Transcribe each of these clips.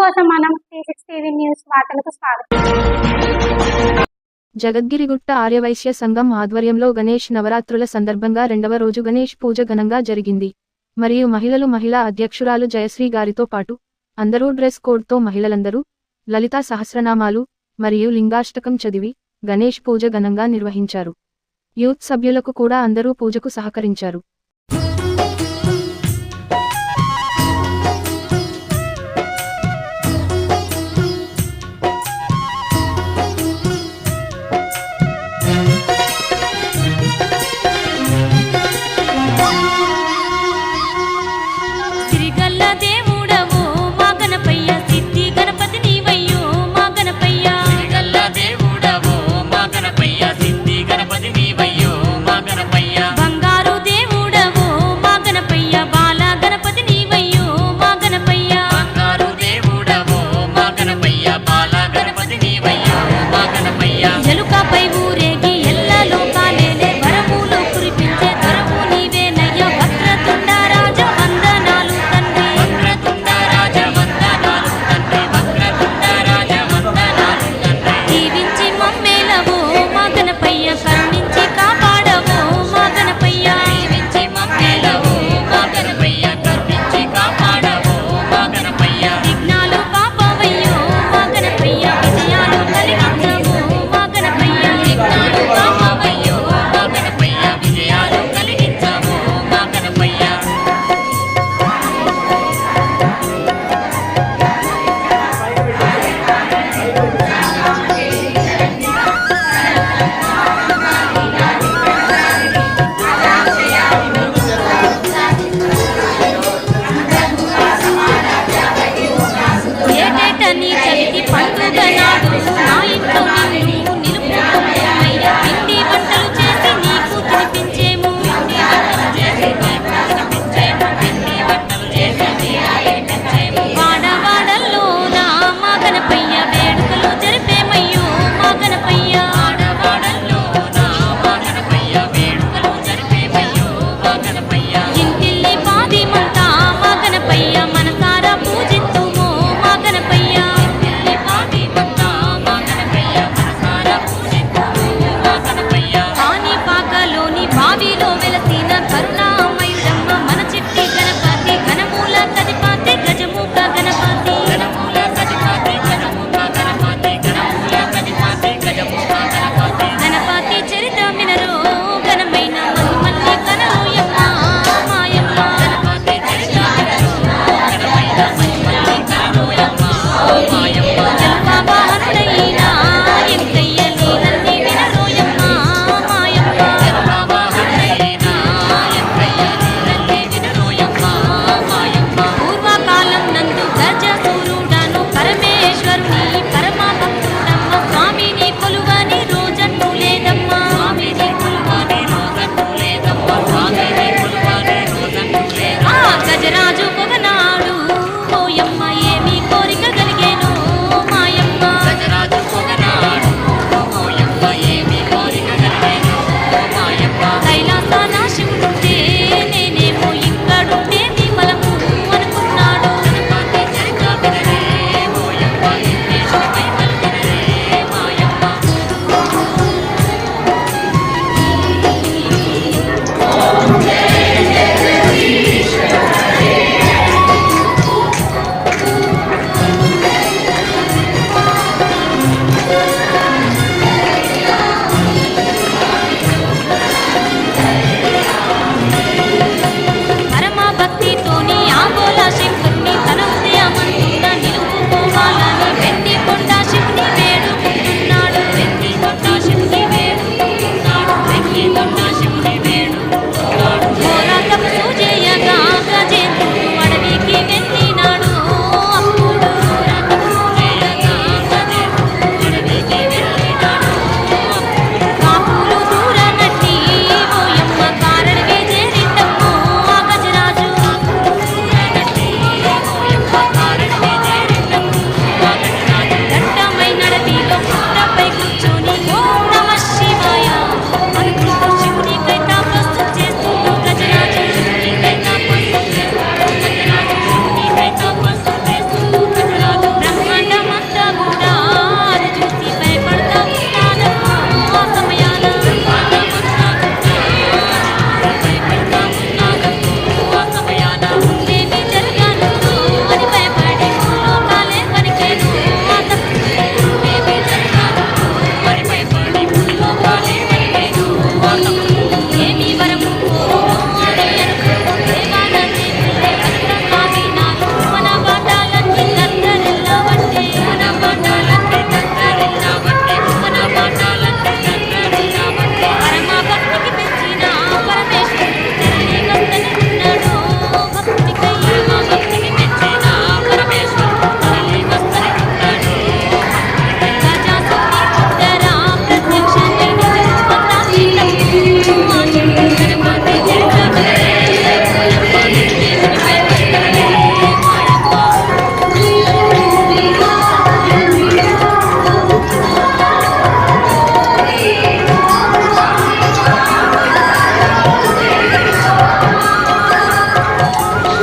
కోసం మనం three six TV news వార్తలకు స్వాగతం. జగద్గిరిగుట్ట ఆర్యవైశ్య సంఘం ఆధ్వర్యంలో గణేష్ నవరాత్రుల సందర్భంగా రెండవ రోజు గణేష్ పూజ ఘనంగా జరిగింది. మరియు మహిళలు మహిళా అధ్యక్షురాలు జయశ్రీ గారితో పాటు అందరూ డ్రెస్ కోడ్తో మహిళలందరూ లలితా సహస్రనామాలు మరియు లింగాష్టకం చదివి గణేష్ పూజ ఘనంగా నిర్వహించారు. యూత్ సభ్యులకు కూడా అందరూ పూజకు సహకరించారు.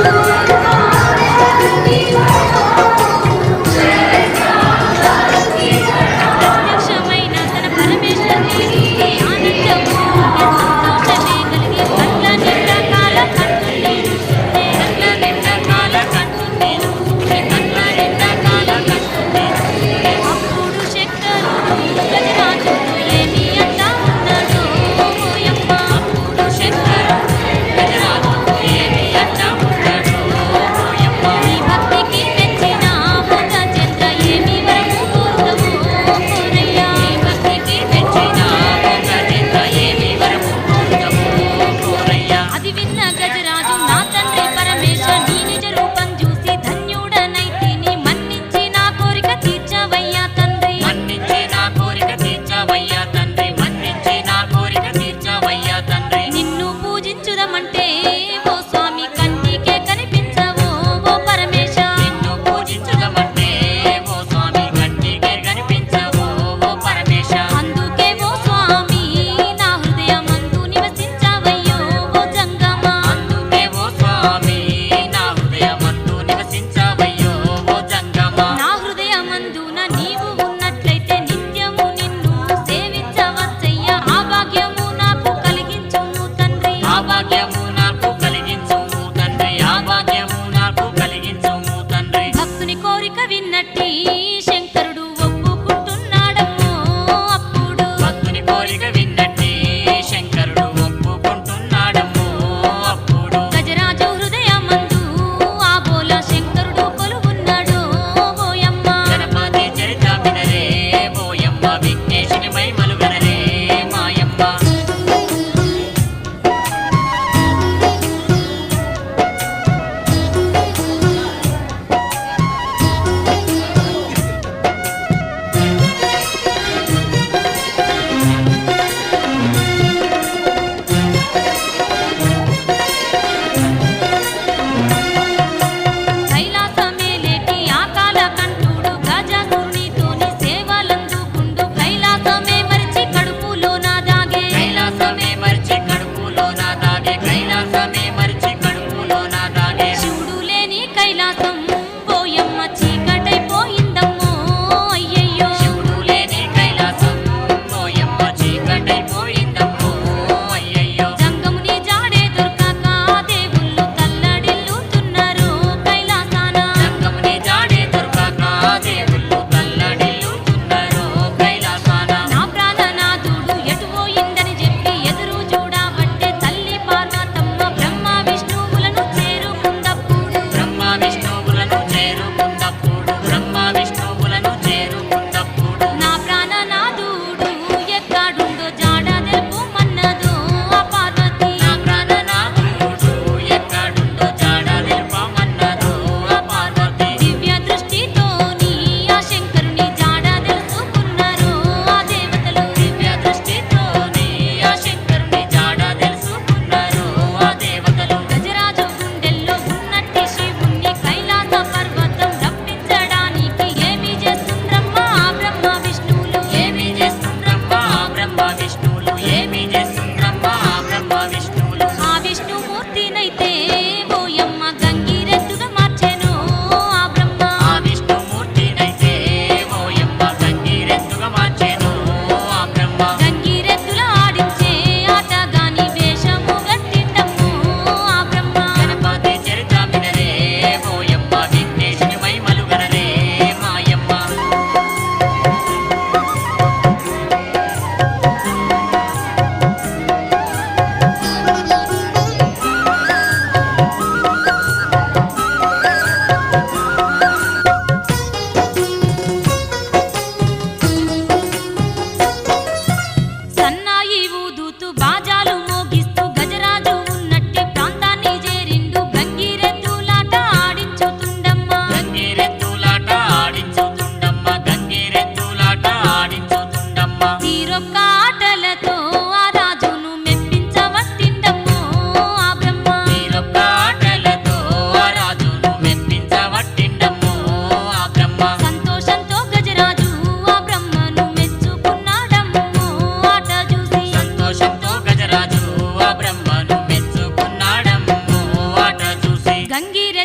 감사합니다.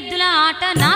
ఎద్దుల ఆట నా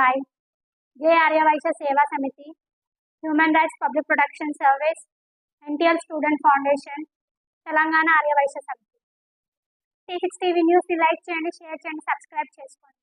by J. Aryavaisya Seva Samiti, Human Rights Public Protection Service, NTL Student Foundation, Telangana Aryavysya Samithi T six TV న్యూస్ని లైక్ చేయండి షేర్ చేయండి సబ్స్క్రైబ్ చేసుకోండి